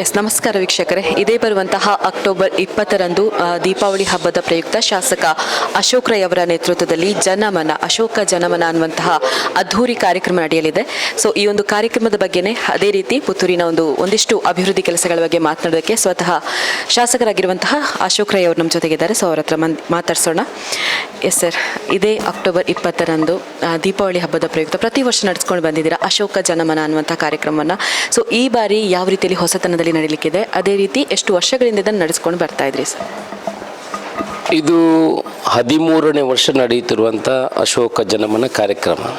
S, ನಮಸ್ಕಾರ ವೀಕ್ಷಕರೇ. ಇದೇ ಬರುವಂತಹ ಅಕ್ಟೋಬರ್ ಇಪ್ಪತ್ತರಂದು ದೀಪಾವಳಿ ಹಬ್ಬದ ಪ್ರಯುಕ್ತ ಶಾಸಕ ಅಶೋಕ್ ರೈ ಅವರ ನೇತೃತ್ವದಲ್ಲಿ ಜನಮನ, ಅಶೋಕ ಜನಮನ ಅನ್ನುವಂತಹ ಅದ್ಧೂರಿ ಕಾರ್ಯಕ್ರಮ ನಡೆಯಲಿದೆ. ಸೊ ಈ ಒಂದು ಕಾರ್ಯಕ್ರಮದ ಬಗ್ಗೆನೇ ಅದೇ ರೀತಿ ಪುತ್ತೂರಿನ ಒಂದು ಒಂದಿಷ್ಟು ಅಭಿವೃದ್ಧಿ ಕೆಲಸಗಳ ಬಗ್ಗೆ ಮಾತನಾಡೋದಕ್ಕೆ ಸ್ವತಃ ಶಾಸಕರಾಗಿರುವಂತಹ ಅಶೋಕ್ ರೈ ಅವರು ನಮ್ಮ ಜೊತೆಗಿದ್ದಾರೆ. ಸೊ ಅವರ ಹತ್ರ ಮಾತಾಡ್ಸೋಣ. ಎಸ್ ಸರ್ ಇದೇ ಅಕ್ಟೋಬರ್ ಇಪ್ಪತ್ತರಂದು ದೀಪಾವಳಿ ಹಬ್ಬದ ಪ್ರಯುಕ್ತ ಪ್ರತಿ ವರ್ಷ ನಡೆಸ್ಕೊಂಡು ಬಂದಿದ್ದೀರಾ ಅಶೋಕ ಜನಮನ ಅನ್ನುವಂಥ ಕಾರ್ಯಕ್ರಮವನ್ನು. ಸೊ ಈ ಬಾರಿ ಯಾವ ರೀತಿಯಲ್ಲಿ ಹೊಸತನದಲ್ಲಿ ನಡೀಲಿಕ್ಕಿದೆ. ಅದೇ ರೀತಿ ಎಷ್ಟು ವರ್ಷಗಳಿಂದ ಇದನ್ನು ನಡೆಸ್ಕೊಂಡು ಬರ್ತಾ ಇದ್ರಿ ಸರ್? ಇದು ಹದಿಮೂರನೇ ವರ್ಷ ನಡೆಯುತ್ತಿರುವಂಥ ಅಶೋಕ ಜನಮನ ಕಾರ್ಯಕ್ರಮ.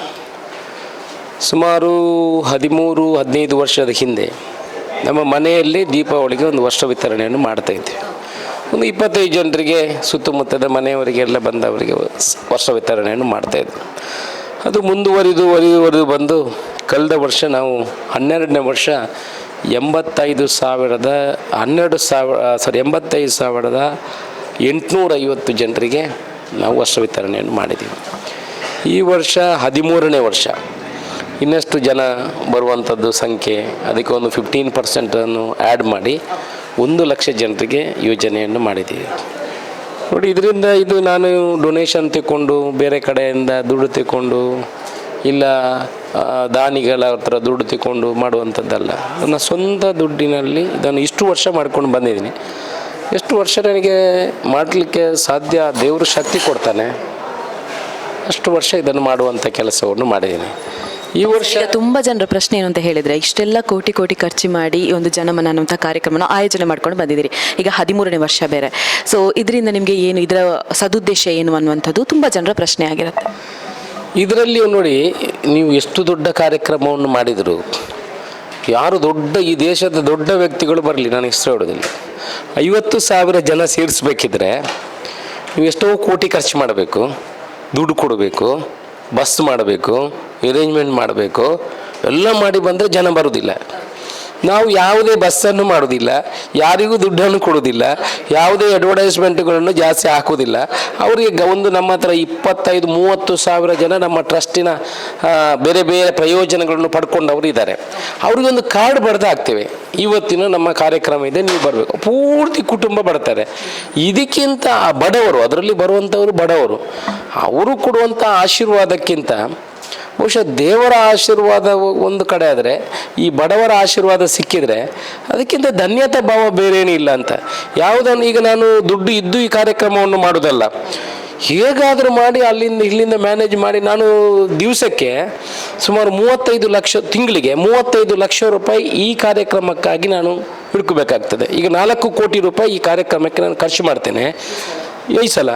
ಸುಮಾರು ಹದಿಮೂರು, ಹದಿನೈದು ವರ್ಷದ ಹಿಂದೆ ನಮ್ಮ ಮನೆಯಲ್ಲಿ ದೀಪಾವಳಿಗೆ ಒಂದು ವರ್ಷ ವಿತರಣೆಯನ್ನು ಮಾಡ್ತಾ ಇದ್ವಿ. ಒಂದು ಇಪ್ಪತ್ತೈದು ಜನರಿಗೆ ಸುತ್ತಮುತ್ತದ ಮನೆಯವರಿಗೆಲ್ಲ ಬಂದವರಿಗೆ ಸ್- ವರ್ಷ ವಿತರಣೆಯನ್ನು ಮಾಡ್ತಾಯಿದ್ವಿ ಅದು ಮುಂದುವರಿದು ವರಿದು ಬಂದು ಕಳೆದ ವರ್ಷ ನಾವು ಹನ್ನೆರಡನೇ ವರ್ಷ ಎಂಬತ್ತೈದು ಸಾವಿರದ ಹನ್ನೆರಡು ಸಾವಿರ ಸಾರಿ ಎಂಬತ್ತೈದು ಸಾವಿರದ ಎಂಟುನೂರೈವತ್ತು ಜನರಿಗೆ ನಾವು ವರ್ಷ ವಿತರಣೆಯನ್ನು ಮಾಡಿದ್ದೀವಿ. ಈ ವರ್ಷ ಹದಿಮೂರನೇ ವರ್ಷ. ಇನ್ನಷ್ಟು ಜನ ಬರುವಂಥದ್ದು ಸಂಖ್ಯೆ ಅದಕ್ಕೆ ಒಂದು ಫಿಫ್ಟೀನ್ ಪರ್ಸೆಂಟನ್ನು ಆ್ಯಡ್ ಮಾಡಿ ಒಂದು ಲಕ್ಷ ಜನರಿಗೆ ಯೋಜನೆಯನ್ನು ಮಾಡಿದ್ದೀವಿ. ನೋಡಿ, ಇದರಿಂದ ಇದು ನಾನು ಡೊನೇಷನ್ ತಗೊಂಡು ಬೇರೆ ಕಡೆಯಿಂದ ದುಡ್ಡು ತಗೊಂಡು ಇಲ್ಲ ದಾನಿಗಳ ಹತ್ರ ದುಡ್ಡು ತಿಕೊಂಡು ಮಾಡುವಂಥದ್ದಲ್ಲ. ನನ್ನ ಸ್ವಂತ ದುಡ್ಡಿನಲ್ಲಿ ಇದನ್ನು ಇಷ್ಟು ವರ್ಷ ಮಾಡ್ಕೊಂಡು ಬಂದಿದ್ದೀನಿ. ಎಷ್ಟು ವರ್ಷ ನನಗೆ ಮಾಡಲಿಕ್ಕೆ ಸಾಧ್ಯ? ದೇವರು ಶಕ್ತಿ ಕೊಡ್ತಾನೆ. ಅಷ್ಟು ವರ್ಷ ಇದನ್ನು ಮಾಡುವಂಥ ಕೆಲಸವನ್ನು ಮಾಡಿದ್ದೀನಿ. ಈ ವರ್ಷ ತುಂಬ ತುಂಬಾ ಜನರ ಪ್ರಶ್ನೆ ಏನು ಅಂತ ಹೇಳಿದ್ರೆ ಇಷ್ಟೆಲ್ಲ ಕೋಟಿ ಕೋಟಿ ಖರ್ಚು ಮಾಡಿ ಈ ಒಂದು ಜನಮನ ಅನ್ನುವಂಥ ಕಾರ್ಯಕ್ರಮನ ಆಯೋಜನೆ ಮಾಡ್ಕೊಂಡು ಬಂದಿದ್ದೀರಿ. ಈಗ ಹದಿಮೂರನೇ ವರ್ಷ ಬೇರೆ. ಸೊ ಇದರಿಂದ ನಿಮಗೆ ಏನು ಇದರ ಸದುದ್ದೇಶ ಏನು ಅನ್ನುವಂಥದ್ದು ತುಂಬಾ ಜನರ ಪ್ರಶ್ನೆ ಆಗಿರುತ್ತೆ. ಇದರಲ್ಲಿ ನೋಡಿ, ನೀವು ಎಷ್ಟು ದೊಡ್ಡ ಕಾರ್ಯಕ್ರಮವನ್ನು ಮಾಡಿದರು, ಯಾರು ದೊಡ್ಡ, ಈ ದೇಶದ ದೊಡ್ಡ ವ್ಯಕ್ತಿಗಳು ಬರಲಿ ನಾನು ಹೆಸರು ಹೇಳೋದಿಲ್ಲ. ಐವತ್ತು ಸಾವಿರ ಜನ ಸೇರಿಸ್ಬೇಕಿದ್ರೆ, ನೀವು ಎಷ್ಟೋ ಕೋಟಿ ಖರ್ಚು ಮಾಡಬೇಕು, ದುಡ್ಡು ಕೊಡಬೇಕು, ಬಸ್ ಮಾಡಬೇಕು ಅರೇಂಜ್ಮೆಂಟ್ ಮಾಡಬೇಕು, ಎಲ್ಲ ಮಾಡಿ ಬಂದರೆ ಜನ ಬರೋದಿಲ್ಲ. ನಾವು ಯಾವುದೇ ಬಸ್ಸನ್ನು ಮಾಡೋದಿಲ್ಲ ಯಾರಿಗೂ ದುಡ್ಡನ್ನು ಕೊಡೋದಿಲ್ಲ ಯಾವುದೇ ಅಡ್ವರ್ಟೈಸ್ಮೆಂಟ್ಗಳನ್ನು ಜಾಸ್ತಿ ಹಾಕೋದಿಲ್ಲ ಅವರಿಗೆ ಒಂದು ನಮ್ಮ ಹತ್ರ ಇಪ್ಪತ್ತೈದು, ಮೂವತ್ತು ಸಾವಿರ ಜನ ನಮ್ಮ ಟ್ರಸ್ಟಿನ ಬೇರೆ ಬೇರೆ ಪ್ರಯೋಜನಗಳನ್ನು ಪಡ್ಕೊಂಡವರು ಇದ್ದಾರೆ. ಅವರಿಗೊಂದು ಕಾರ್ಡ್ ಬರೆದು ಹಾಕ್ತೇವೆ. ಇವತ್ತಿನ ನಮ್ಮ ಕಾರ್ಯಕ್ರಮ ಇದೆ, ನೀವು ಬರಬೇಕು. ಪೂರ್ತಿ ಕುಟುಂಬ ಬರ್ತಾರೆ. ಇದಕ್ಕಿಂತ ಆ ಬಡವರು, ಅದರಲ್ಲಿ ಬರುವಂಥವರು ಬಡವರು, ಅವರು ಕೊಡುವಂಥ ಆಶೀರ್ವಾದಕ್ಕಿಂತ ಬಹುಶಃ ದೇವರ ಆಶೀರ್ವಾದ ಒಂದು ಕಡೆ ಆದರೆ, ಈ ಬಡವರ ಆಶೀರ್ವಾದ ಸಿಕ್ಕಿದರೆ ಅದಕ್ಕಿಂತ ಧನ್ಯತಾ ಭಾವ ಬೇರೇನೂ ಇಲ್ಲ ಅಂತ. ಯಾವುದನ್ನು ಈಗ ನಾನು ದುಡ್ಡು ಇದ್ದು ಈ ಕಾರ್ಯಕ್ರಮವನ್ನು ಮಾಡೋದಲ್ಲ ಹೇಗಾದರೂ ಮಾಡಿ ಅಲ್ಲಿಂದ ಇಲ್ಲಿಂದ ಮ್ಯಾನೇಜ್ ಮಾಡಿ ನಾನು ದಿವಸಕ್ಕೆ ಸುಮಾರು ಮೂವತ್ತೈದು ಲಕ್ಷ, ತಿಂಗಳಿಗೆ ಮೂವತ್ತೈದು ಲಕ್ಷ ರೂಪಾಯಿ ಈ ಕಾರ್ಯಕ್ರಮಕ್ಕಾಗಿ ನಾನು ಹುಡುಕಬೇಕಾಗ್ತದೆ. ಈಗ ನಾಲ್ಕು ಕೋಟಿ ರೂಪಾಯಿ ಈ ಕಾರ್ಯಕ್ರಮಕ್ಕೆ ನಾನು ಖರ್ಚು ಮಾಡ್ತೇನೆ. ಈ ಸಲ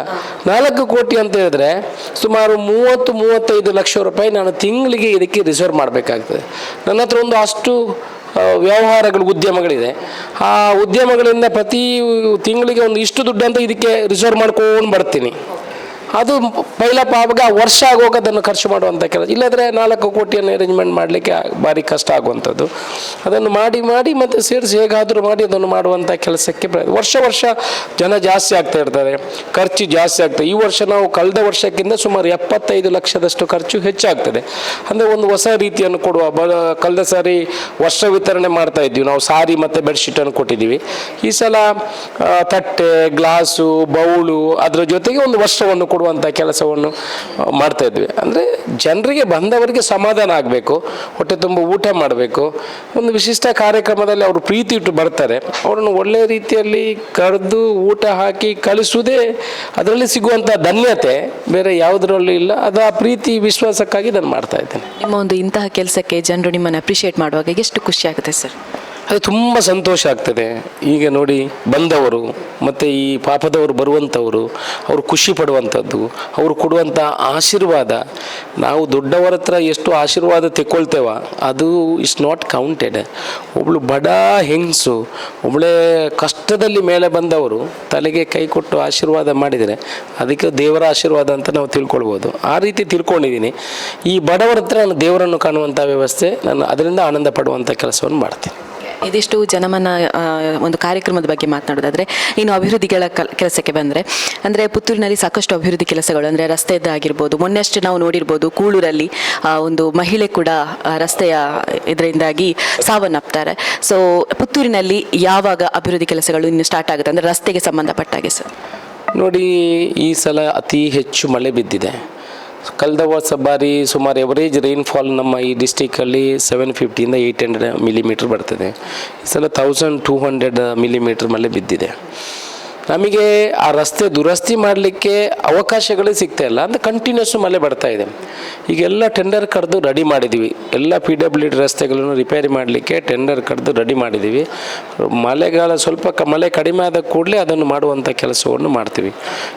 ನಾಲ್ಕು ಕೋಟಿ ಅಂತ ಹೇಳಿದ್ರೆ ಸುಮಾರು ಮೂವತ್ತು, ಮೂವತ್ತೈದು ಲಕ್ಷ ರೂಪಾಯಿ ನಾನು ತಿಂಗಳಿಗೆ ಇದಕ್ಕೆ ರಿಸರ್ವ್ ಮಾಡಬೇಕಾಗ್ತದೆ. ನನ್ನ ಹತ್ರ ಒಂದು ಅಷ್ಟು ವ್ಯವಹಾರಗಳು, ಉದ್ಯಮಗಳಿದೆ. ಆ ಉದ್ಯಮಗಳಿಂದ ಪ್ರತಿ ತಿಂಗಳಿಗೆ ಒಂದು ಇಷ್ಟು ದುಡ್ಡು ಅಂತ ಇದಕ್ಕೆ ರಿಸರ್ವ್ ಮಾಡ್ಕೊಂಡು ಬರ್ತೀನಿ. ಅದು ಪೈಲ ಆಗ ವರ್ಷ ಆಗುವಾಗ ಅದನ್ನು ಖರ್ಚು ಮಾಡುವಂಥ ಕೆಲಸ. ಇಲ್ಲದ್ರೆ ನಾಲ್ಕು ಕೋಟಿಯನ್ನು ಅರೇಂಜ್ಮೆಂಟ್ ಮಾಡಲಿಕ್ಕೆ ಭಾರಿ ಕಷ್ಟ ಆಗುವಂಥದ್ದು. ಅದನ್ನು ಮಾಡಿ ಮಾಡಿ ಮತ್ತು ಸೇರಿಸಿ ಹೇಗಾದರೂ ಮಾಡಿ ಅದನ್ನು ಮಾಡುವಂಥ ಕೆಲಸಕ್ಕೆ ವರ್ಷ ವರ್ಷ ಜನ ಜಾಸ್ತಿ ಆಗ್ತಾ ಇರ್ತಾರೆ. ಖರ್ಚು ಜಾಸ್ತಿ ಆಗ್ತದೆ. ಈ ವರ್ಷ ನಾವು ಕಳೆದ ವರ್ಷಕ್ಕಿಂತ ಸುಮಾರು ಎಪ್ಪತ್ತೈದು ಲಕ್ಷದಷ್ಟು ಖರ್ಚು ಹೆಚ್ಚಾಗ್ತದೆ. ಅಂದರೆ ಒಂದು ಹೊಸ ರೀತಿಯನ್ನು ಕೊಡುವ ಬ, ಕಳೆದ ಸಾರಿ ವರ್ಷ ವಿತರಣೆ ಮಾಡ್ತಾ ಇದ್ವಿ ನಾವು ಸಾರಿ ಮತ್ತು ಬೆಡ್ಶೀಟನ್ನು ಕೊಟ್ಟಿದ್ದೀವಿ. ಈ ಸಲ ತಟ್ಟೆ, ಗ್ಲಾಸು ಬೌಳು ಅದರ ಜೊತೆಗೆ ಒಂದು ವರ್ಷವನ್ನು ಕೊಡುವಂಥ ಕೆಲಸವನ್ನು ಮಾಡ್ತಾಯಿದ್ವಿ ಅಂದರೆ ಜನರಿಗೆ ಬಂದವರಿಗೆ ಸಮಾಧಾನ ಆಗಬೇಕು, ಹೊಟ್ಟೆ ತುಂಬ ಊಟ ಮಾಡಬೇಕು. ಒಂದು ವಿಶಿಷ್ಟ ಕಾರ್ಯಕ್ರಮದಲ್ಲಿ ಅವರು ಪ್ರೀತಿ ಇಟ್ಟು ಬರ್ತಾರೆ. ಅವರನ್ನು ಒಳ್ಳೆಯ ರೀತಿಯಲ್ಲಿ ಕರೆದು ಊಟ ಹಾಕಿ ಕಳಿಸುವುದೇ ಅದರಲ್ಲಿ ಸಿಗುವಂಥ ಧನ್ಯತೆ, ಬೇರೆ ಯಾವುದರಲ್ಲೂ ಇಲ್ಲ. ಅದು ಆ ಪ್ರೀತಿ, ವಿಶ್ವಾಸಕ್ಕಾಗಿ ನಾನು ಮಾಡ್ತಾ ಇದ್ದೇನೆ. ನಿಮ್ಮ ಒಂದು ಇಂತಹ ಕೆಲಸಕ್ಕೆ ಜನರು ನಿಮ್ಮನ್ನು ಅಪ್ರಿಷಿಯೇಟ್ ಮಾಡುವಾಗ ಎಷ್ಟು ಖುಷಿ ಆಗುತ್ತೆ ಸರ್? ಅದು ತುಂಬ ಸಂತೋಷ ಆಗ್ತದೆ. ಈಗ ನೋಡಿ ಬಂದವರು, ಮತ್ತು ಈ ಪಾಪದವರು ಬರುವಂಥವರು, ಅವರು ಖುಷಿ ಪಡುವಂಥದ್ದು, ಅವರು ಕೊಡುವಂಥ ಆಶೀರ್ವಾದ. ನಾವು ದೊಡ್ಡವರ ಹತ್ರ ಎಷ್ಟು ಆಶೀರ್ವಾದ ತೆಕ್ಕೊಳ್ತೇವ, ಅದು ಇಸ್ ನಾಟ್ ಕೌಂಟೆಡ್ ಒಬ್ಳು ಬಡ ಹೆಂಗಸು ಒಬ್ಬಳೇ ಕಷ್ಟದಲ್ಲಿ ಮೇಲೆ ಬಂದವರು, ತಲೆಗೆ ಕೈ ಕೊಟ್ಟು ಆಶೀರ್ವಾದ ಮಾಡಿದರೆ, ಅದಕ್ಕೆ ದೇವರ ಆಶೀರ್ವಾದ ಅಂತ ನಾವು ತಿಳ್ಕೊಳ್ಬೋದು. ಆ ರೀತಿ ತಿಳ್ಕೊಂಡಿದ್ದೀನಿ. ಈ ಬಡವರ ಹತ್ರ ನಾನು ದೇವರನ್ನು ಕಾಣುವಂಥ ವ್ಯವಸ್ಥೆ, ನಾನು ಅದರಿಂದ ಆನಂದ ಪಡುವಂಥ ಕೆಲಸವನ್ನು ಮಾಡ್ತೀನಿ. ಇದಿಷ್ಟು ಜನಮನ ಒಂದು ಕಾರ್ಯಕ್ರಮದ ಬಗ್ಗೆ ಮಾತನಾಡೋದಾದರೆ, ಇನ್ನು ಅಭಿವೃದ್ಧಿಗಳ ಕಲ್, ಕೆಲಸಕ್ಕೆ ಬಂದರೆ, ಅಂದರೆ ಪುತ್ತೂರಿನಲ್ಲಿ ಸಾಕಷ್ಟು ಅಭಿವೃದ್ಧಿ ಕೆಲಸಗಳು, ಅಂದರೆ ರಸ್ತೆಯದ್ದಾಗಿರ್ಬೋದು ಮೊನ್ನೆಷ್ಟೇ ನಾವು ನೋಡಿರ್ಬೋದು ಕೂಳೂರಲ್ಲಿ ಒಂದು ಮಹಿಳೆ ಕೂಡ ರಸ್ತೆಯ ಇದರಿಂದಾಗಿ ಸಾವನ್ನಪ್ತಾರೆ. ಸೊ ಪುತ್ತೂರಿನಲ್ಲಿ ಯಾವಾಗ ಅಭಿವೃದ್ಧಿ ಕೆಲಸಗಳು ಇನ್ನು ಸ್ಟಾರ್ಟ್ ಆಗುತ್ತೆ, ಅಂದರೆ ರಸ್ತೆಗೆ ಸಂಬಂಧಪಟ್ಟಾಗೆ ಸರ್? ನೋಡಿ, ಈ ಸಲ ಅತಿ ಹೆಚ್ಚು ಮಳೆ ಬಿದ್ದಿದೆ. ಕಳೆದ ವರ್ಷ ಬಾರಿ ಸುಮಾರು ಎವರೇಜ್ ರೈನ್ಫಾಲ್ ನಮ್ಮ ಈ ಡಿಸ್ಟಿಕಲ್ಲಿ ಸೆವೆನ್ ಫಿಫ್ಟಿಯಿಂದ ಏಯ್ಟ್ ಹಂಡ್ರೆಡ್ ಮಿಲಿಮೀಟ್ರ್ ಬರ್ತದೆ. ಈ ಸಲ ತೌಸಂಡ್ ಟೂ ಹಂಡ್ರೆಡ್ ಮಿಲಿಮೀಟ್ರ್ ಮೇಲೆ ಬಿದ್ದಿದೆ. ನಮಗೆ ಆ ರಸ್ತೆ ದುರಸ್ತಿ ಮಾಡಲಿಕ್ಕೆ ಅವಕಾಶಗಳೇ ಸಿಗ್ತಾ ಇಲ್ಲ ಅಂದರೆ ಕಂಟಿನ್ಯೂಸ್ ಮಳೆ ಬರ್ತಾ ಇದೆ. ಈಗೆಲ್ಲ ಟೆಂಡರ್ ಕರೆದು ರೆಡಿ ಮಾಡಿದ್ದೀವಿ ಎಲ್ಲ ಪಿ ಡಬ್ಲ್ಯೂ ಡಿ ರಸ್ತೆಗಳನ್ನು ರಿಪೇರಿ ಮಾಡಲಿಕ್ಕೆ ಟೆಂಡರ್ ಕರೆದು ರೆಡಿ ಮಾಡಿದ್ದೀವಿ ಮಳೆಗಾಲ ಸ್ವಲ್ಪ ಕ, ಮಳೆ ಕಡಿಮೆ ಆದ ಕೂಡಲೇ ಅದನ್ನು ಮಾಡುವಂಥ ಕೆಲಸವನ್ನು ಮಾಡ್ತೀವಿ.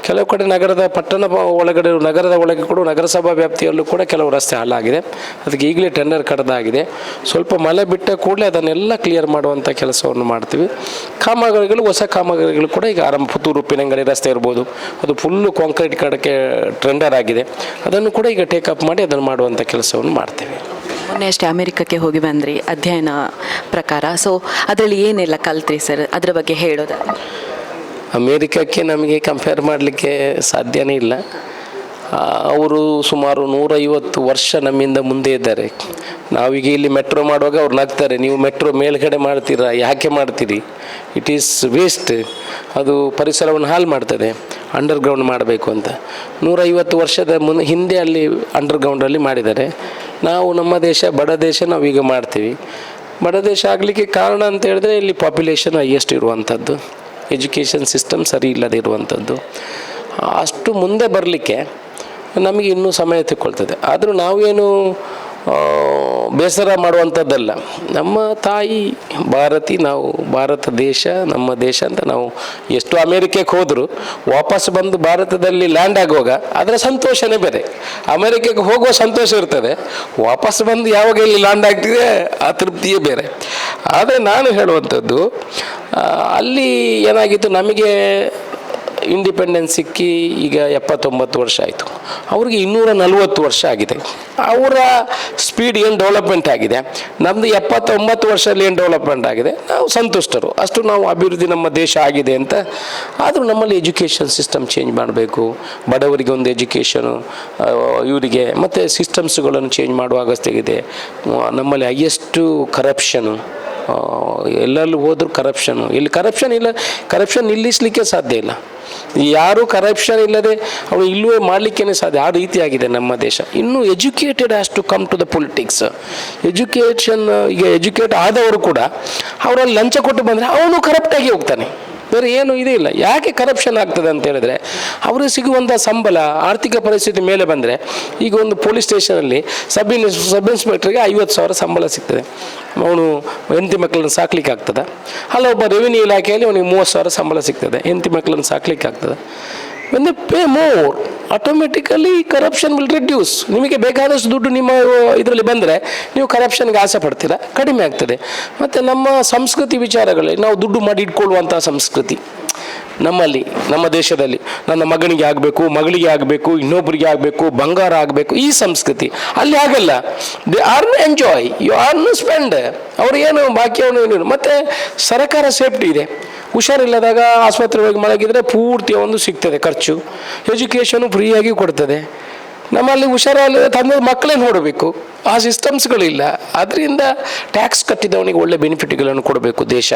ಕೆಲವು ಕಡೆ ನಗರದ ಪಟ್ಟಣ ಒಳಗಡೆ, ನಗರದ ಒಳಗೆ ಕೂಡ ನಗರಸಭಾ ವ್ಯಾಪ್ತಿಯಲ್ಲೂ ಕೂಡ ಕೆಲವು ರಸ್ತೆ ಹಾಳಾಗಿದೆ. ಅದಕ್ಕೆ ಈಗಲೇ ಟೆಂಡರ್ ಕರೆದಾಗಿದೆ ಸ್ವಲ್ಪ ಮಳೆ ಬಿಟ್ಟ ಕೂಡಲೇ ಅದನ್ನೆಲ್ಲ ಕ್ಲಿಯರ್ ಮಾಡುವಂಥ ಕೆಲಸವನ್ನು ಮಾಡ್ತೀವಿ. ಕಾಮಗಾರಿಗಳು, ಹೊಸ ಕಾಮಗಾರಿಗಳು ಕೂಡ ಈಗ ಆರಂಭ ಪುತ್ತೂರು ಉಪ್ಪಿನಂಗಡಿ ರಸ್ತೆ ಇರ್ಬೋದು ಅದು ಫುಲ್ಲು ಕಾಂಕ್ರೀಟ್ ಕಡಕ್ಕೆ ಟ್ರೆಂಡರ್ ಆಗಿದೆ. ಅದನ್ನು ಕೂಡ ಈಗ ಟೇಕಪ್ ಮಾಡಿ ಅದನ್ನು ಮಾಡುವಂಥ ಕೆಲಸವನ್ನು ಮಾಡ್ತೇವೆ. ಮೊನ್ನೆ ಅಷ್ಟೇ ಅಮೆರಿಕಕ್ಕೆ ಹೋಗಿ ಬಂದ್ರಿ ಅಧ್ಯಯನ ಪ್ರಕಾರ. ಸೊ ಅದರಲ್ಲಿ ಏನೆಲ್ಲ ಕಲ್ತ್ರಿ ಸರ್ ಅದರ ಬಗ್ಗೆ ಹೇಳೋದು? ಅಮೇರಿಕಕ್ಕೆ ನಮಗೆ ಕಂಪೇರ್ ಮಾಡಲಿಕ್ಕೆ ಸಾಧ್ಯನೇ ಇಲ್ಲ. ಅವರು ಸುಮಾರು ನೂರೈವತ್ತು ವರ್ಷ ನಮ್ಮಿಂದ ಮುಂದೆ ಇದ್ದಾರೆ. ನಾವೀಗ ಇಲ್ಲಿ ಮೆಟ್ರೋ ಮಾಡುವಾಗ ಅವ್ರು ನಗ್ತಾರೆ, ನೀವು ಮೆಟ್ರೋ ಮೇಲ್ಗಡೆ ಮಾಡ್ತೀರಾ, ಯಾಕೆ ಮಾಡ್ತೀರಿ? ಇಟ್ ಈಸ್ ವೇಸ್ಟ್ ಅದು ಪರಿಸರವನ್ನು ಹಾಳು ಮಾಡ್ತದೆ ಅಂಡರ್ಗ್ರೌಂಡ್ ಮಾಡಬೇಕು ಅಂತ. ನೂರೈವತ್ತು ವರ್ಷದ ಮುನ್, ಹಿಂದೆ ಅಲ್ಲಿ ಅಂಡರ್ಗ್ರೌಂಡಲ್ಲಿ ಮಾಡಿದ್ದಾರೆ. ನಾವು ನಮ್ಮ ದೇಶ, ಬಡ ದೇಶ ನಾವೀಗ ಮಾಡ್ತೀವಿ. ಬಡ ದೇಶ ಆಗಲಿಕ್ಕೆ ಕಾರಣ ಅಂತ ಹೇಳಿದ್ರೆ ಇಲ್ಲಿ ಪಾಪ್ಯುಲೇಷನ್ ಹೈಯೆಸ್ಟ್ ಇರುವಂಥದ್ದು ಎಜುಕೇಷನ್ ಸಿಸ್ಟಮ್ ಸರಿ ಇಲ್ಲದೆ ಇರುವಂಥದ್ದು ಅಷ್ಟು ಮುಂದೆ ಬರಲಿಕ್ಕೆ ನಮಗೆ ಇನ್ನೂ ಸಮಯ ತಿಳ್ಕೊಳ್ತದೆ ಆದರೂ ನಾವೇನು ಬೇಸರ ಮಾಡುವಂಥದ್ದಲ್ಲ. ನಮ್ಮ ತಾಯಿ ಭಾರತಿ, ನಾವು ಭಾರತ ದೇಶ, ನಮ್ಮ ದೇಶ ಅಂತ ನಾವು ಎಷ್ಟು ಅಮೇರಿಕಕ್ಕೆ ಹೋದರೂ, ವಾಪಸ್ ಬಂದು ಭಾರತದಲ್ಲಿ ಲ್ಯಾಂಡ್ ಆಗುವಾಗ ಅದರ ಸಂತೋಷನೇ ಬೇರೆ. ಅಮೇರಿಕಕ್ಕೆ ಹೋಗುವ ಸಂತೋಷ ಇರ್ತದೆ, ವಾಪಸ್ ಬಂದು ಯಾವಾಗ ಇಲ್ಲಿ ಲ್ಯಾಂಡ್ ಆಗ್ತಿದೆ, ಆ ತೃಪ್ತಿಯೇ ಬೇರೆ. ಆದರೆ ನಾನು ಹೇಳುವಂಥದ್ದು ಅಲ್ಲಿ ಏನಾಗಿತ್ತು, ನಮಗೆ ಇಂಡಿಪೆಂಡೆನ್ಸ್ ಸಿಕ್ಕಿ ಈಗ ಎಪ್ಪತ್ತೊಂಬತ್ತು ವರ್ಷ ಆಯಿತು. ಅವ್ರಿಗೆ ಇನ್ನೂರ ನಲವತ್ತು ವರ್ಷ ಆಗಿದೆ. ಅವರ ಸ್ಪೀಡ್ ಏನು ಡೆವಲಪ್ಮೆಂಟ್ ಆಗಿದೆ? ನಮ್ಮದು ಎಪ್ಪತ್ತೊಂಬತ್ತು ವರ್ಷದಲ್ಲಿ ಏನು ಡೆವಲಪ್ಮೆಂಟ್ ಆಗಿದೆ? ನಾವು ಸಂತುಷ್ಟರು. ಅಷ್ಟು ನಾವು ಅಭಿವೃದ್ಧಿ ನಮ್ಮ ದೇಶ ಆಗಿದೆ ಅಂತ. ಆದರೂ ನಮ್ಮಲ್ಲಿ ಎಜುಕೇಷನ್ ಸಿಸ್ಟಮ್ ಚೇಂಜ್ ಮಾಡಬೇಕು. ಬಡವರಿಗೆ ಒಂದು ಎಜುಕೇಷನು ಇವರಿಗೆ ಮತ್ತು ಸಿಸ್ಟಮ್ಸ್ಗಳನ್ನು ಚೇಂಜ್ ಮಾಡುವ ಅಗತ್ಯ ಇದೆ ನಮ್ಮಲ್ಲಿ ಹೈಯೆಸ್ಟು ಕರಪ್ಷನು ಎಲ್ಲೆಲ್ಲೂ ಹೋದರೂ ಕರಪ್ಷನ್ ಇಲ್ಲಿ ಕರಪ್ಷನ್ ಇಲ್ಲ. ಕರಪ್ಷನ್ ನಿಲ್ಲಿಸಲಿಕ್ಕೆ ಸಾಧ್ಯ ಇಲ್ಲ. ಯಾರು ಕರಪ್ಷನ್ ಇಲ್ಲದೆ ಅವನು ಇಲ್ಲವೇ ಮಾಡಲಿಕ್ಕೇ ಸಾಧ್ಯ. ಆ ರೀತಿಯಾಗಿದೆ ನಮ್ಮ ದೇಶ. ಇನ್ನು educated has to come to the politics education ಈಗ ಎಜುಕೇಟ್ ಆದವರು ಕೂಡ, ಅವರಲ್ಲಿ ಲಂಚ ಕೊಟ್ಟು ಬಂದರೆ ಅವನು ಕರಪ್ಟಾಗಿ ಹೋಗ್ತಾನೆ. ಬೇರೆ ಏನು ಇದೇ ಇಲ್ಲ. ಯಾಕೆ ಕರಪ್ಷನ್ ಆಗ್ತದೆ ಅಂತ ಹೇಳಿದ್ರೆ, ಅವರು ಸಿಗುವಂಥ ಸಂಬಳ, ಆರ್ಥಿಕ ಪರಿಸ್ಥಿತಿ ಮೇಲೆ ಬಂದರೆ, ಈಗ ಒಂದು ಪೊಲೀಸ್ ಸ್ಟೇಷನಲ್ಲಿ ಸಬ್ ಇನ್ ಸಬ್ ಇನ್ಸ್ಪೆಕ್ಟ್ರಿಗೆ ಐವತ್ತು ಸಾವಿರ ಸಂಬಳ ಸಿಗ್ತದೆ. ಅವನು ಹೆಂಡತಿ ಮಕ್ಕಳನ್ನು ಸಾಕ್ಲಿಕ್ಕೆ ಆಗ್ತದೆ? ಅಲ್ಲ, ಒಬ್ಬ ರೆವಿನ್ಯೂ ಇಲಾಖೆಯಲ್ಲಿ ಅವನಿಗೆ ಮೂವತ್ತು ಸಾವಿರ ಸಂಬಳ ಸಿಗ್ತದೆ. ಹೆಂಡತಿ ಮಕ್ಕಳನ್ನು ಸಾಕ್ಲಿಕ್ಕೆ ಆಗ್ತದೆ? When the pay more automatically corruption will reduce ನಿಮಗೆ ಬೇಕಾದಷ್ಟು ದುಡ್ಡು ನಿಮ್ಮ ಇದರಲ್ಲಿ ಬಂದರೆ ನೀವು ಕರಪ್ಷನ್ಗೆ ಆಸೆ ಪಡ್ತೀರಾ, ಕಡಿಮೆ ಆಗ್ತದೆ. ಮತ್ತು ನಮ್ಮ ಸಂಸ್ಕೃತಿ ವಿಚಾರಗಳಲ್ಲಿ ನಾವು ದುಡ್ಡು ಮಾಡಿ ಇಟ್ಕೊಳ್ಳುವಂಥ ಸಂಸ್ಕೃತಿ ನಮ್ಮಲ್ಲಿ, ನಮ್ಮ ದೇಶದಲ್ಲಿ. ನನ್ನ ಮಗನಿಗೆ ಆಗಬೇಕು, ಮಗಳಿಗೆ ಆಗಬೇಕು ಇನ್ನೊಬ್ಬರಿಗೆ ಆಗಬೇಕು, ಬಂಗಾರ ಆಗಬೇಕು, ಈ ಸಂಸ್ಕೃತಿ. ಅಲ್ಲಿ ಆಗಲ್ಲ they are enjoy you are spend ಅವ್ರು ಏನು, ಬಾಕಿ ಅವನು ಏನು. ಮತ್ತು ಸರ್ಕಾರ ಸೇಫ್ಟಿ ಇದೆ. ಹುಷಾರಿಲ್ಲದಾಗ ಆಸ್ಪತ್ರೆ ಹೋಗಿ ಮಲಗಿದರೆ ಪೂರ್ತಿ ಒಂದು ಸಿಗ್ತದೆ ಖರ್ಚು. ಎಜುಕೇಷನು ಫ್ರೀಯಾಗಿ ಕೊಡ್ತದೆ. ನಮ್ಮಲ್ಲಿ ಹುಷಾರಲ್ಲ ತಂದ ಮಕ್ಕಳೇ ನೋಡಬೇಕು. ಆ ಸಿಸ್ಟಮ್ಸ್ಗಳಿಲ್ಲ ಅದರಿಂದ ಟ್ಯಾಕ್ಸ್ ಕಟ್ಟಿದವನಿಗೆ ಒಳ್ಳೆ ಬೆನಿಫಿಟ್ಗಳನ್ನು ಕೊಡಬೇಕು ದೇಶ.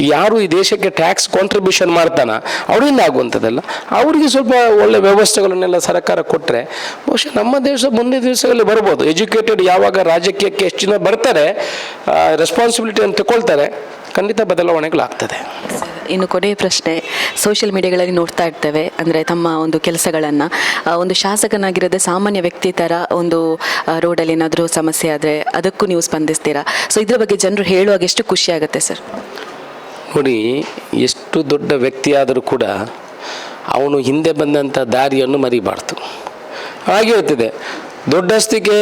ಯಾರು ಈ ದೇಶಕ್ಕೆ ಟ್ಯಾಕ್ಸ್ ಕಾಂಟ್ರಿಬ್ಯೂಷನ್ ಮಾಡ್ತಾನ ಅವರಿಂದ ಆಗುವಂಥದ್ದಲ್ಲ. ಅವರಿಗೆ ಸ್ವಲ್ಪ ಒಳ್ಳೆ ವ್ಯವಸ್ಥೆಗಳನ್ನೆಲ್ಲ ಸರ್ಕಾರ ಕೊಟ್ಟರೆ ಬಹುಶಃ ನಮ್ಮ ದೇಶ ಮುಂದಿನ ದಿವಸಗಳಲ್ಲಿ ಬರ್ಬೋದು. ಎಜುಕೇಟೆಡ್ ಯಾವಾಗ ರಾಜಕೀಯಕ್ಕೆ ಎಷ್ಟು ಜನ ಬರ್ತಾರೆ ರೆಸ್ಪಾನ್ಸಿಬಿಲಿಟಿಯನ್ನು ತಗೊಳ್ತಾರೆ, ಖಂಡಿತ ಬದಲಾವಣೆಗಳಾಗ್ತದೆ. ಇನ್ನು ಕೊನೆಯ ಪ್ರಶ್ನೆ ಸೋಷಿಯಲ್ ಮೀಡಿಯಾಗಳಲ್ಲಿ ನೋಡ್ತಾ ಇರ್ತೇವೆ. ಅಂದರೆ ತಮ್ಮ ಒಂದು ಕೆಲಸಗಳನ್ನು. ಒಂದು ಶಾಸಕನಾಗಿರೋದೇ ಸಾಮಾನ್ಯ ವ್ಯಕ್ತಿ ಥರ ಒಂದು ರೋಡಲ್ಲಿ ಏನಾದರೂ ಸಮಸ್ಯೆ ಆದರೆ ಅದಕ್ಕೂ ನೀವು ಸ್ಪಂದಿಸ್ತೀರಾ? ಸೊ ಇದ್ರ ಬಗ್ಗೆ ಜನರು ಹೇಳುವಾಗ ಎಷ್ಟು ಖುಷಿ ಆಗುತ್ತೆ ಸರ್? ನೋಡಿ, ಎಷ್ಟು ದೊಡ್ಡ ವ್ಯಕ್ತಿಯಾದರೂ ಕೂಡ ಅವನು ಹಿಂದೆ ಬಂದಂಥ ದಾರಿಯನ್ನು ಮರಿಬಾರ್ದು. ಆಗಿರ್ತದೆ ದೊಡ್ಡಸ್ತಿಗೆ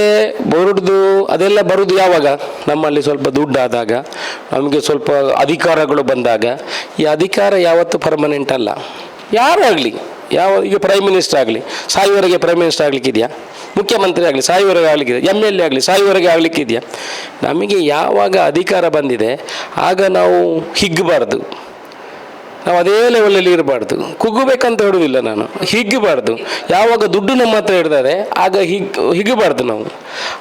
ಬರುದು, ಅದೆಲ್ಲ ಬರುದು ಯಾವಾಗ? ನಮ್ಮಲ್ಲಿ ಸ್ವಲ್ಪ ದುಡ್ಡಾದಾಗ, ನಮಗೆ ಸ್ವಲ್ಪ ಅಧಿಕಾರಗಳು ಬಂದಾಗ. ಈ ಅಧಿಕಾರ ಯಾವತ್ತೂ ಪರ್ಮನೆಂಟ್ ಅಲ್ಲ. ಯಾರು ಆಗಲಿ, ಯಾವ, ಈಗ ಪ್ರೈಮ್ ಮಿನಿಸ್ಟರ್ ಆಗಲಿ, ಸಾಯುವರೆಗೆ ಪ್ರೈಮ್ ಮಿನಿಸ್ಟರ್ ಆಗಲಿಕ್ಕಿದೆಯಾ? ಮುಖ್ಯಮಂತ್ರಿ ಆಗಲಿ, ಸಾಯುವರೆಗೆ ಆಗಲಿಕ್ಕಿದೆ ಎಂ ಎಲ್ ಎ ಆಗಲಿ, ಸಾಯುವರೆಗೆ ಆಗಲಿಕ್ಕಿದೆಯಾ? ನಮಗೆ ಯಾವಾಗ ಅಧಿಕಾರ ಬಂದಿದೆ, ಆಗ ನಾವು ಹಿಗ್ಗಬಾರ್ದು ನಾವು ಅದೇ ಲೆವೆಲಲ್ಲಿ ಇರಬಾರ್ದು. ಕುಗ್ಗಬೇಕಂತ ಹೇಳುವುದಿಲ್ಲ ನಾನು. ಹಿಗ್ಗಬಾರ್ದು. ಯಾವಾಗ ದುಡ್ಡು ನಮ್ಮ ಹತ್ರ ಹಿಡ್ದಾರೆ, ಆಗ ಹಿಗ್, ಹಿಗ್ಗಬಾರ್ದು ನಾವು.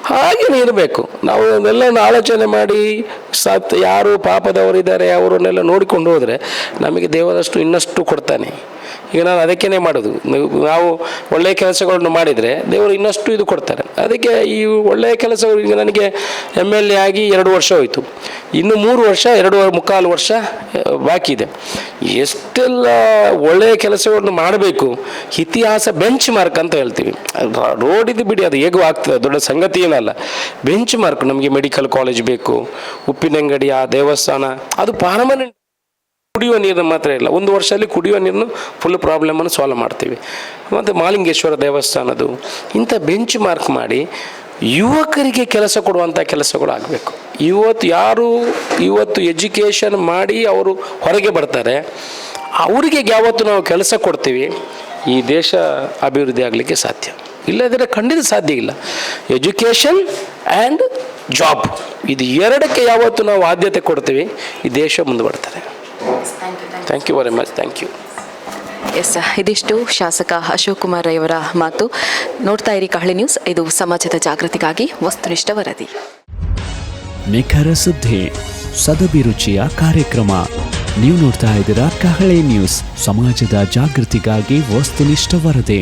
ಹಾಗೇನೆ ಇರಬೇಕು. ನಾವು ಅದನ್ನೆಲ್ಲ ಆಲೋಚನೆ ಮಾಡಿ, ಸತ್, ಯಾರು ಪಾಪದವರಿದ್ದಾರೆ, ಅವರನ್ನೆಲ್ಲ ನೋಡಿಕೊಂಡು ಹೋದರೆ ನಮಗೆ ದೇವರಷ್ಟು ಇನ್ನಷ್ಟು ಕೊಡ್ತಾನೆ. ಈಗ ನಾನು ಅದಕ್ಕೇ ಮಾಡೋದು. ನೀವು- ಒಳ್ಳೆಯ ಕೆಲಸಗಳನ್ನು ಮಾಡಿದರೆ ದೇವರು ಇನ್ನಷ್ಟು ಇದು ಕೊಡ್ತಾರೆ. ಅದಕ್ಕೆ ಈ ಒಳ್ಳೆಯ ಕೆಲಸಗಳು ಈಗ ನನಗೆ ಎಂ ಎಲ್ ಎ ಆಗಿ ಎರಡು ವರ್ಷ ಹೋಯಿತು. ಇನ್ನು ಮೂರು ವರ್ಷ, ಎರಡು ಮುಕ್ಕಾಲು ವರ್ಷ ಬಾಕಿ ಇದೆ. ಎಷ್ಟೆಲ್ಲ ಒಳ್ಳೆಯ ಕೆಲಸಗಳನ್ನು ಮಾಡಬೇಕು, ಇತಿಹಾಸ ಬೆಂಚ್ ಮಾರ್ಕ್ ಅಂತ ಹೇಳ್ತೀವಿ. ರೋಡಿದ್ದು ಬಿಡಿ, ಅದು ಹೇಗೂ ಆಗ್ತದೆ ದೊಡ್ಡ ಸಂಗತಿ ಏನಲ್ಲ. ಬೆಂಚ್ ಮಾರ್ಕ್ ನಮಗೆ ಮೆಡಿಕಲ್ ಕಾಲೇಜ್ ಬೇಕು ಉಪ್ಪಿನಂಗಡಿ ಆ ದೇವಸ್ಥಾನ, ಅದು ಪರ್ಮನೆಂಟ್ ಕುಡಿಯುವ ನೀರು ಮಾತ್ರ ಇಲ್ಲ. ಒಂದು ವರ್ಷದಲ್ಲಿ ಕುಡಿಯುವ ನೀರನ್ನು ಫುಲ್ ಪ್ರಾಬ್ಲಮನ್ನು ಸಾಲ್ವ್ ಮಾಡ್ತೀವಿ. ಮತ್ತು ಮಾಲಿಂಗೇಶ್ವರ ದೇವಸ್ಥಾನದು ಇಂಥ ಬೆಂಚ್ ಮಾರ್ಕ್ ಮಾಡಿ ಯುವಕರಿಗೆ ಕೆಲಸ ಕೊಡುವಂಥ ಕೆಲಸಗಳು ಆಗಬೇಕು. ಇವತ್ತು ಯಾರು ಇವತ್ತು ಎಜುಕೇಷನ್ ಮಾಡಿ ಅವರು ಹೊರಗೆ ಬರ್ತಾರೆ, ಅವರಿಗೆ ಯಾವತ್ತು ನಾವು ಕೆಲಸ ಕೊಡ್ತೀವಿ, ಈ ದೇಶ ಅಭಿವೃದ್ಧಿ ಆಗಲಿಕ್ಕೆ ಸಾಧ್ಯ. ಇಲ್ಲದಿದ್ದರೆ ಖಂಡಿತ ಸಾಧ್ಯ ಇಲ್ಲ. ಎಜುಕೇಷನ್ ಆ್ಯಂಡ್ ಜಾಬ್ ಇದು ಎರಡಕ್ಕೆ ಯಾವತ್ತು ನಾವು ಆದ್ಯತೆ ಕೊಡ್ತೀವಿ, ಈ ದೇಶ thank you very much thank you yes ಇದಿಷ್ಟು ಶಾಸಕ ಅಶೋಕ್ ಕುಮಾರ್ ರೈಯವರ ಮಾತು. ನೋಡ್ತಾ ಇರಿ ಕಹಳೆ ನ್ಯೂಸ್. ಇದು ಸಮಾಜದ ಜಾಗೃತಿಗಾಗಿ ವಸ್ತುನಿಷ್ಠ ವರದಿ. ನಿಖರ ಸುದ್ದಿ ಸದಭಿರುಚಿಯ ಕಾರ್ಯಕ್ರಮ. ನೀವು ನೋಡ್ತಾ ಇದ್ದೀರಾ ಕಹಳೆ ನ್ಯೂಸ್ ಸಮಾಜದ ಜಾಗೃತಿಗಾಗಿ ವಸ್ತುನಿಷ್ಠ ವರದಿ.